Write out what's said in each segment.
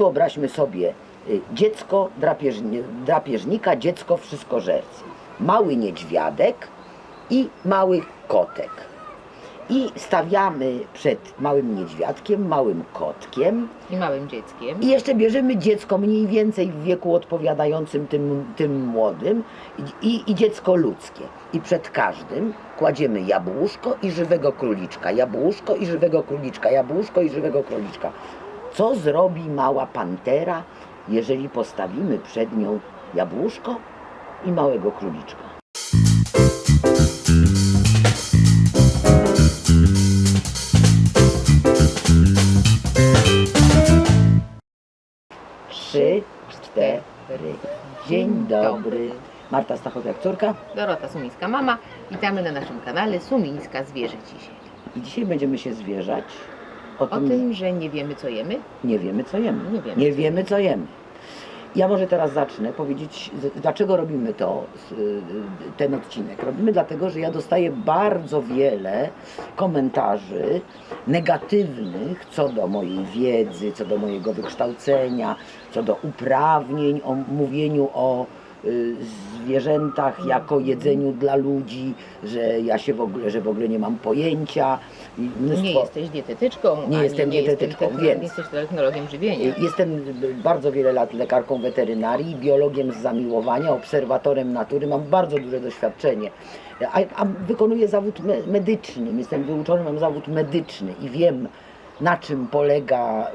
Wyobraźmy sobie y, dziecko drapieżni, drapieżnika, dziecko wszystkożercy. Mały niedźwiadek i mały kotek. I stawiamy przed małym niedźwiadkiem, małym kotkiem I małym dzieckiem. i jeszcze bierzemy dziecko mniej więcej w wieku odpowiadającym tym, tym młodym i, i dziecko ludzkie. I przed każdym kładziemy jabłuszko i żywego króliczka, jabłuszko i żywego króliczka, jabłuszko i żywego króliczka. Co zrobi mała pantera, jeżeli postawimy przed nią jabłuszko i małego króliczka? Trzy, cztery. Dzień dobry. Marta Stachowiak, córka. Dorota Sumińska mama. Witamy na naszym kanale Sumińska Zwierzę dzisiaj. I dzisiaj będziemy się zwierzać o tym, że nie wiemy co jemy. nie wiemy co jemy. Nie wiemy, co co jemy. Ja może teraz zacznę powiedzieć, z- dlaczego robimy to, s- y, ten odcinek. Robimy dlatego, że ja dostaję bardzo wiele komentarzy negatywnych co do mojej wiedzy, co do mojego wykształcenia, co do uprawnień, o mówieniu o zwierzętach jako jedzeniu dla ludzi, że ja się w ogóle, że w ogóle nie mam pojęcia. Mnóstwo- Nie jesteś dietetyczką. Nie jestem nie dietetyczką, jesteś, więc- Nie jesteś technologiem żywienia. Jestem bardzo wiele lat lekarką weterynarii, biologiem z zamiłowania, obserwatorem natury, mam bardzo duże doświadczenie. A, a wykonuję zawód me- medyczny, jestem wyuczony, mam zawód medyczny i wiem na czym polega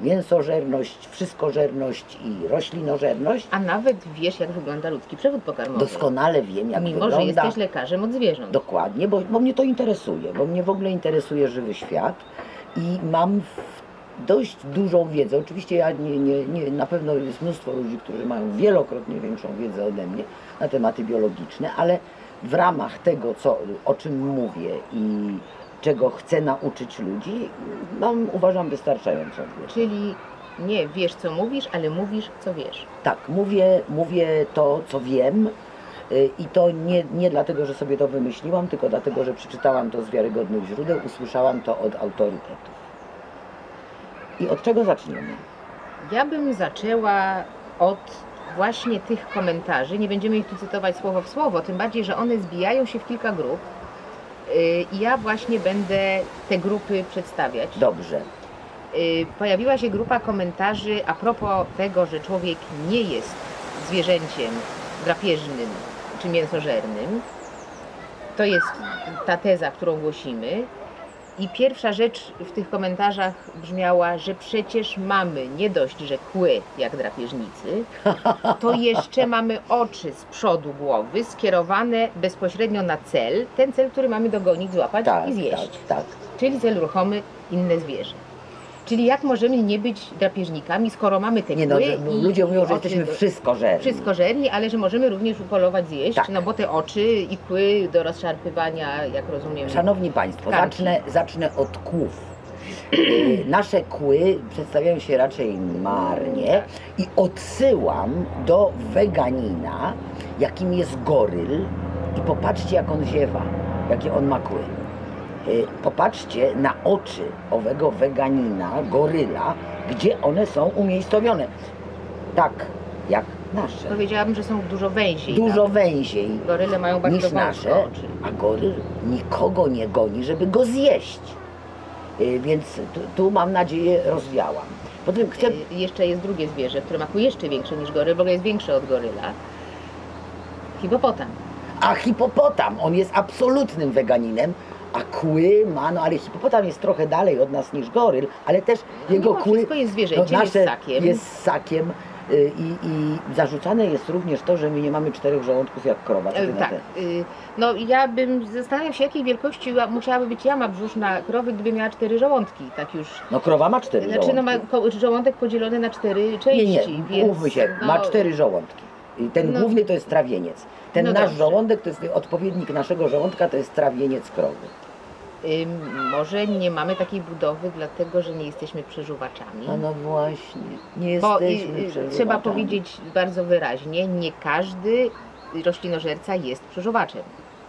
y, mięsożerność, wszystkożerność i roślinożerność. A nawet wiesz, jak wygląda ludzki przewód pokarmowy. Doskonale wiem, jak Mimo, wygląda. że jesteś lekarzem od zwierząt. Dokładnie, bo, bo mnie to interesuje, bo mnie w ogóle interesuje żywy świat i mam dość dużą wiedzę. Oczywiście ja nie, nie, nie, na pewno jest mnóstwo ludzi, którzy mają wielokrotnie większą wiedzę ode mnie na tematy biologiczne, ale w ramach tego, co, o czym mówię i czego chcę nauczyć ludzi, mam, uważam, wystarczającą wiedzę. Czyli nie wiesz co mówisz, ale mówisz co wiesz. Tak, mówię, mówię to, co wiem. y, I to nie, nie dlatego, że sobie to wymyśliłam, tylko dlatego, że przeczytałam to z wiarygodnych źródeł, usłyszałam to od autorytetów. I od czego zaczniemy? Ja bym zaczęła od właśnie tych komentarzy. Nie będziemy ich tu cytować słowo w słowo, tym bardziej, że one zbijają się w kilka grup. I ja właśnie będę te grupy przedstawiać. Dobrze. Yy, Pojawiła się grupa komentarzy a propos tego, że człowiek nie jest zwierzęciem drapieżnym czy mięsożernym. To jest ta teza, którą głosimy. I pierwsza rzecz w tych komentarzach brzmiała, że przecież mamy nie dość, że kły jak drapieżnicy, to jeszcze mamy oczy z przodu głowy skierowane bezpośrednio na cel, ten cel, który mamy dogonić, złapać Tak, i tak, zjeść. tak. Czyli cel ruchomy, inne zwierzę. Czyli jak możemy nie być drapieżnikami, skoro mamy te Nie no, że, i ludzie mówią, że jesteśmy do- wszystko żerni. wszystko żerni, ale że możemy również upolować, zjeść, Tak. no bo te oczy i kły do rozszarpywania, jak rozumiem, Szanowni Państwo, Tkanki. zacznę, zacznę od kłów. Y, Nasze kły przedstawiają się raczej marnie i odsyłam do weganina, jakim jest goryl i popatrzcie jak on ziewa, jakie on ma kły. Y, Popatrzcie na oczy owego weganina, goryla, gdzie one są umiejscowione. Tak, jak nasze. powiedziałabym, że są dużo węziej. Dużo tak? węziej Goryle mają bardzo niż nasze, oczy. a goryl nikogo nie goni, żeby go zjeść. Y, Więc tu, tu mam nadzieję rozwiałam. Potem chcę, Y, Jeszcze jest drugie zwierzę, które ma kły jeszcze większe niż goryl, w ogóle jest większe od goryla. Hipopotam. a hipopotam, on jest absolutnym weganinem, a kły ma, no ale hipopotam jest trochę dalej od nas niż goryl, ale też No jego mimo kły wszystko jest zwierzęciem, jest ssakiem. jest ssakiem. y, I, I zarzucane jest również to, że my nie mamy czterech żołądków jak krowa. Co ty E, na Tak. te- y, No ja bym zastanawiam się, jakiej wielkości musiałaby być jama brzuszna krowy, gdyby miała cztery żołądki, tak już. No krowa ma cztery Znaczy no żołądki. ma ko- żołądek podzielony na cztery części, Nie, nie, więc... mówmy się, ma no, cztery żołądki. I ten No. główny to jest trawieniec. Ten No nasz dobrze. żołądek to jest odpowiednik naszego żołądka, to jest trawieniec krowy. Może nie mamy takiej budowy, dlatego że nie jesteśmy przeżuwaczami. A no właśnie, nie Bo y, jesteśmy y, przeżuwaczami. trzeba powiedzieć bardzo wyraźnie, nie każdy roślinożerca jest przeżuwaczem.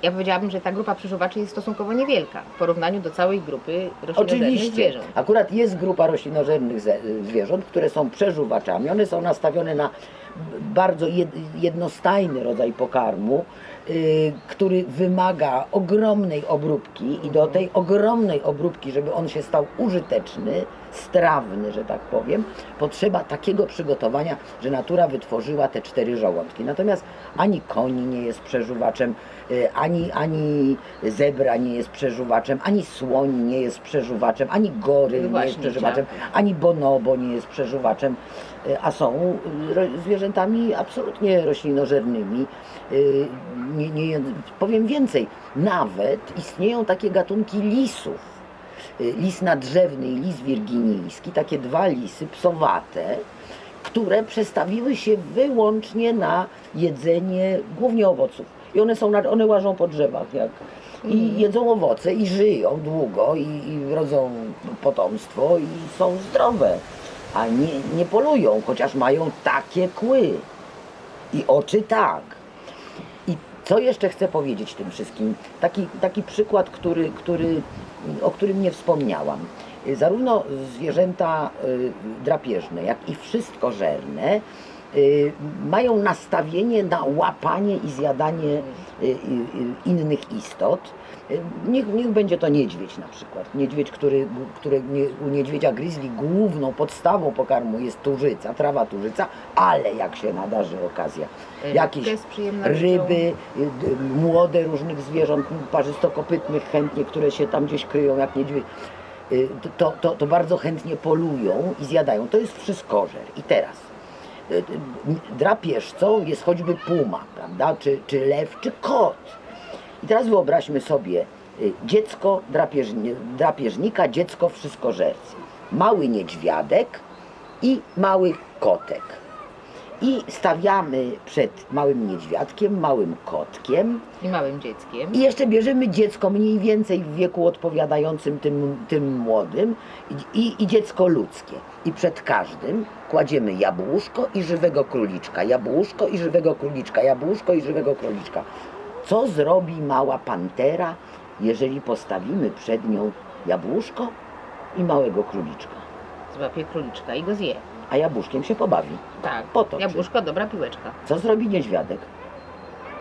Ja powiedziałabym, że ta grupa przeżuwaczy jest stosunkowo niewielka w porównaniu do całej grupy roślinożernych Oczywiście. zwierząt. Akurat jest grupa roślinożernych ze- zwierząt, które są przeżuwaczami. One są nastawione na bardzo jed- jednostajny rodzaj pokarmu, y, który wymaga ogromnej obróbki i do tej ogromnej obróbki, żeby on się stał użyteczny, strawny, że tak powiem, potrzeba takiego przygotowania, że natura wytworzyła te cztery żołądki. Natomiast ani koń nie jest przeżuwaczem, y, ani, ani zebra nie jest przeżuwaczem, ani słoń nie jest przeżuwaczem, ani goryl nie Właśnie jest przeżuwaczem, ani bonobo nie jest przeżuwaczem, y, a są y, zwierzętami absolutnie roślinożernymi. Nie, nie, powiem więcej, nawet istnieją takie gatunki lisów. Lis nadrzewny i lis wirginijski, takie dwa lisy psowate, które przestawiły się wyłącznie na jedzenie głównie owoców. I one są, nad- one łażą po drzewach jak, i jedzą owoce i żyją długo i, i rodzą potomstwo i są zdrowe, a nie, nie polują, chociaż mają takie kły i oczy tak. I co jeszcze chcę powiedzieć tym wszystkim? Taki, taki przykład, który, który, o którym nie wspomniałam. Zarówno zwierzęta y, drapieżne, jak i wszystkożerne mają nastawienie na łapanie i zjadanie y, y, y, innych istot. Y, Niech, niech będzie to niedźwiedź na przykład. Niedźwiedź, który, który u niedźwiedzia grizzly główną podstawą pokarmu jest turzyca, trawa turzyca, ale jak się nadarzy okazja, jakieś ryby, y, d- młode różnych zwierząt parzystokopytnych chętnie, które się tam gdzieś kryją jak niedźwiedź, y, to, to, to bardzo chętnie polują i zjadają. To jest wszystkożer. I teraz y, y, drapieżcą jest choćby puma, prawda, czy, czy lew, czy kot. I teraz wyobraźmy sobie y, dziecko drapieżni, drapieżnika, dziecko wszystkożercy. Mały niedźwiadek i mały kotek. I stawiamy przed małym niedźwiadkiem, małym kotkiem I małym dzieckiem. i jeszcze bierzemy dziecko mniej więcej w wieku odpowiadającym tym, tym młodym i, i, i dziecko ludzkie. I przed każdym kładziemy jabłuszko i żywego króliczka, jabłuszko i żywego króliczka, jabłuszko i żywego króliczka. Co zrobi mała pantera, jeżeli postawimy przed nią jabłuszko i małego króliczka? Złapie króliczka i go zje. A jabłuszkiem się pobawi. Tak. Potoczy. Jabłuszko, dobra piłeczka. Co zrobi niedźwiadek?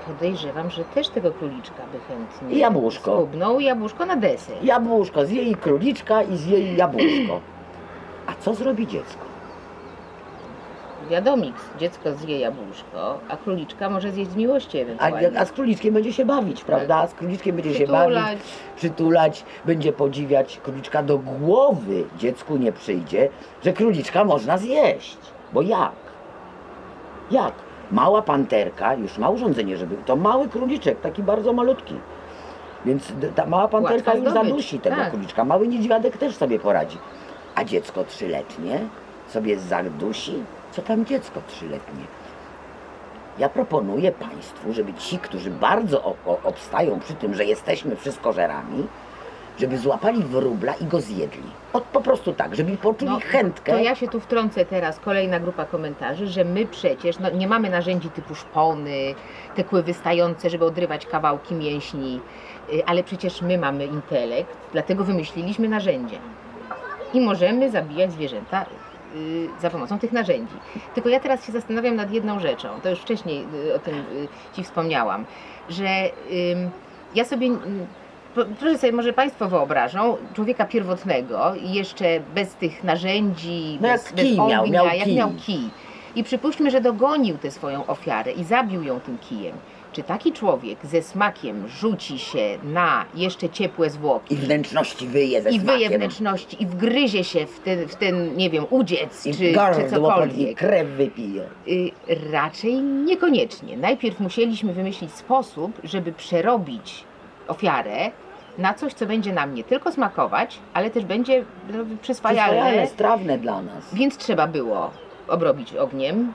Podejrzewam, że też tego króliczka by chętnie I jabłuszko. skubnął. Jabłuszko na deser. Jabłuszko, zje i króliczka i zje i jabłuszko. A co zrobi dziecko? Wiadomik, dziecko zje jabłuszko, a króliczka może zjeść z miłości A, ewentualnie. a z króliczkiem będzie się bawić, prawda? Z króliczkiem będzie się bawić, Przytulać. będzie podziwiać króliczka. Do głowy dziecku nie przyjdzie, że króliczka można zjeść. Bo jak? Jak? Mała panterka już ma urządzenie, żeby... To mały króliczek, taki bardzo malutki. Więc d- ta mała panterka już zadusi tego tak. króliczka. Mały niedźwiadek też sobie poradzi. A dziecko trzyletnie sobie zadusi? Co tam dziecko trzyletnie? Ja proponuję Państwu, żeby ci, którzy bardzo obstają przy tym, że jesteśmy wszystkożerami, żeby złapali wróbla i go zjedli. O, po prostu tak, żeby poczuli No, chętkę. To ja się tu wtrącę teraz, kolejna grupa komentarzy, że my przecież no, nie mamy narzędzi typu szpony, te kły wystające, żeby odrywać kawałki mięśni, y, ale przecież my mamy intelekt, dlatego wymyśliliśmy narzędzia. I możemy zabijać zwierzęta za pomocą tych narzędzi. Tylko ja teraz się zastanawiam nad jedną rzeczą, to już wcześniej y, o tym y, Ci wspomniałam, że ja sobie Pro- Proszę sobie, może Państwo wyobrażą człowieka pierwotnego i jeszcze bez tych narzędzi, No bez, bez kij miał, ognia, miał jak kij. miał kij. I przypuśćmy, że dogonił tę swoją ofiarę i zabił ją tym kijem. Czy taki człowiek ze smakiem rzuci się na jeszcze ciepłe zwłoki I wnętrzności wyje ze i wyje smakiem. wnętrzności i wgryzie się w ten, w ten nie wiem, udziec I czy, czy gardło podnie, cokolwiek? krew wypije. Y, raczej niekoniecznie. Najpierw musieliśmy wymyślić sposób, żeby przerobić ofiarę na coś, co będzie nam nie tylko smakować, ale też będzie no, przyswajalne. Przyswajalne, strawne dla nas. Więc trzeba było obrobić ogniem,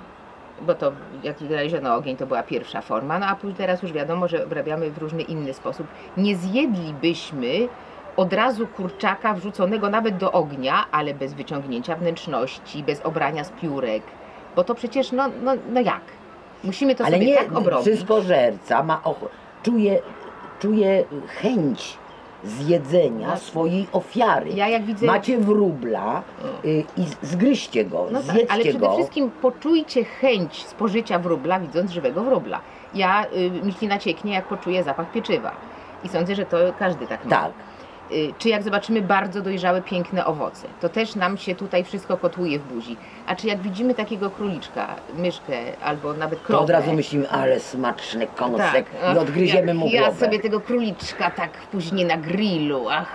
bo to jak znaleziono ogień, to była pierwsza forma, no a później teraz już wiadomo, że obrabiamy w różny inny sposób. Nie zjedlibyśmy od razu kurczaka wrzuconego nawet do ognia, ale bez wyciągnięcia wnętrzności, bez obrania z piórek, bo to przecież, no, no, no jak? Musimy to Ale sobie nie, tak obrobić. wszystkożerca ma och- czuje czuję chęć zjedzenia No. swojej ofiary. Ja jak widzę... Macie wróbla y, i z- zgryźcie go, No tak, zjedzcie ale przede go. wszystkim poczujcie chęć spożycia wróbla, widząc żywego wróbla. Ja, y, mi ślina cieknie, jak poczuję zapach pieczywa. I sądzę, że to każdy tak ma. Tak, czy jak zobaczymy bardzo dojrzałe, piękne owoce, to też nam się tutaj wszystko kotłuje w buzi. A czy jak widzimy takiego króliczka, myszkę albo nawet to krowę, od razu myślimy, ale smaczny kąsek ach, i odgryziemy jak mu Ja głowę. sobie tego króliczka tak później na grillu, ach,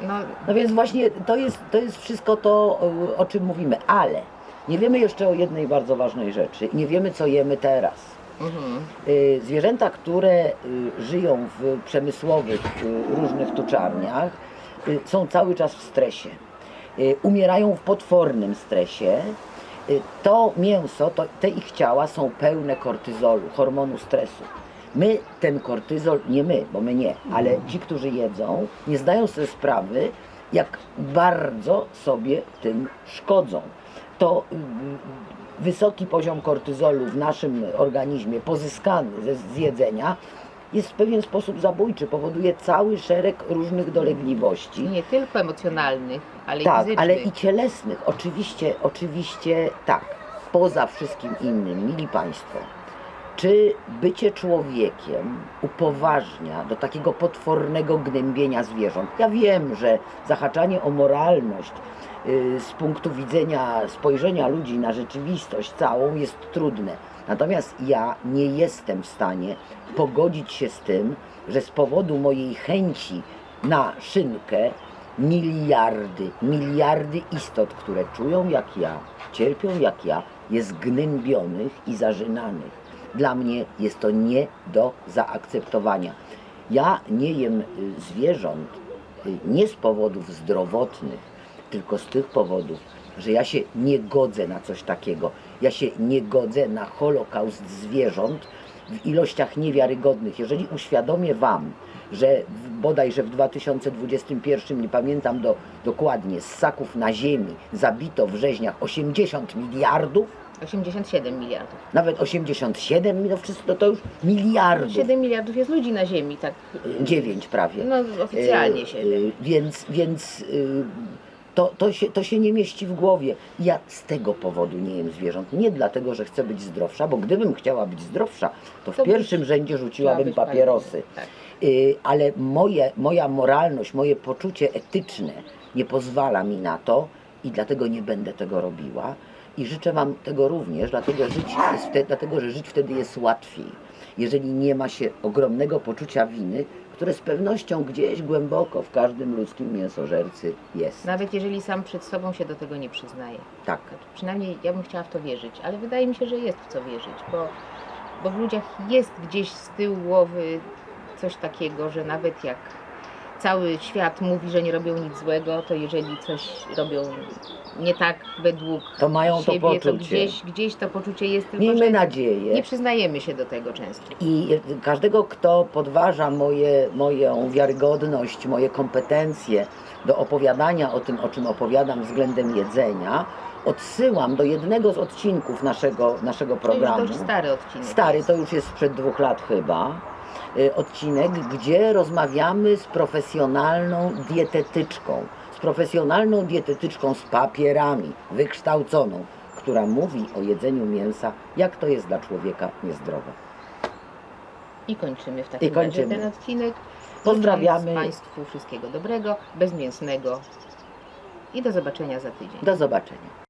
no No więc właśnie to jest, to jest wszystko to, y, o czym mówimy, ale nie wiemy jeszcze o jednej bardzo ważnej rzeczy. Nie wiemy, co jemy teraz. Y, Zwierzęta, które y, żyją w przemysłowych y, różnych tuczarniach, są cały czas w stresie. Umierają w potwornym stresie. To mięso, to, te ich ciała są pełne kortyzolu, hormonu stresu. My ten kortyzol, nie my, bo my nie, ale ci, którzy jedzą, nie zdają sobie sprawy, jak bardzo sobie tym szkodzą. To wysoki poziom kortyzolu w naszym organizmie pozyskany ze z jedzenia jest w pewien sposób zabójczy, powoduje cały szereg różnych dolegliwości. nie tylko emocjonalnych, ale i Tak, fizycznych. ale i cielesnych. Oczywiście, oczywiście tak. Poza wszystkim innym, mili Państwo, czy bycie człowiekiem upoważnia do takiego potwornego gnębienia zwierząt? Ja wiem, że zahaczanie o moralność z punktu widzenia spojrzenia ludzi na rzeczywistość całą jest trudne. Natomiast ja nie jestem w stanie pogodzić się z tym, że z powodu mojej chęci na szynkę miliardy, miliardy istot, które czują jak ja, cierpią jak ja, jest gnębionych i zażynanych. Dla mnie jest to nie do zaakceptowania. Ja nie jem y, zwierząt y, nie z powodów zdrowotnych, tylko z tych powodów, że ja się nie godzę na coś takiego. Ja się nie godzę na holokaust zwierząt w ilościach niewiarygodnych. Jeżeli uświadomię Wam, że bodajże w 2021, nie pamiętam do, dokładnie, z ssaków na ziemi zabito w rzeźniach 80 miliardów, 87 miliardów. nawet 87, no wszystko to już miliardów. 7 miliardów jest ludzi na Ziemi, tak 9 prawie. no, oficjalnie E, 7. e, Więc, więc y, to, to, się, to się nie mieści w głowie. Ja z tego powodu nie jem zwierząt. Nie dlatego, że chcę być zdrowsza, bo gdybym chciała być zdrowsza, to w To byś pierwszym rzędzie rzuciłabym papierosy. Tak. Y, ale moje, moja moralność, moje poczucie etyczne nie pozwala mi na to i dlatego nie będę tego robiła. I życzę Wam tego również, dlatego, żyć jest dlatego że żyć wtedy jest łatwiej. Jeżeli nie ma się ogromnego poczucia winy, które z pewnością gdzieś głęboko w każdym ludzkim mięsożercy jest. Nawet jeżeli sam przed sobą się do tego nie przyznaje. Tak. Przynajmniej ja bym chciała w to wierzyć, ale wydaje mi się, że jest w co wierzyć, bo, bo w ludziach jest gdzieś z tyłu głowy coś takiego, że nawet jak cały świat mówi, że nie robią nic złego, to jeżeli coś robią nie tak według To mają to siebie, to poczucie. gdzieś, gdzieś to poczucie jest, tylko Miejmy nadzieję. nie przyznajemy się do tego często. I każdego, kto podważa moje, moją wiarygodność, moje kompetencje do opowiadania o tym, o czym opowiadam względem jedzenia, odsyłam do jednego z odcinków naszego, naszego To już programu. dość stary odcinek. Stary, to już jest sprzed dwóch lat chyba. Y, Odcinek, gdzie rozmawiamy z profesjonalną dietetyczką. Z profesjonalną dietetyczką z papierami, wykształconą, która mówi o jedzeniu mięsa, jak to jest dla człowieka niezdrowe. I kończymy w takim I kończymy. razie ten odcinek. Pozdrawiamy. Państwu wszystkiego dobrego, bezmięsnego i do zobaczenia za tydzień. Do zobaczenia.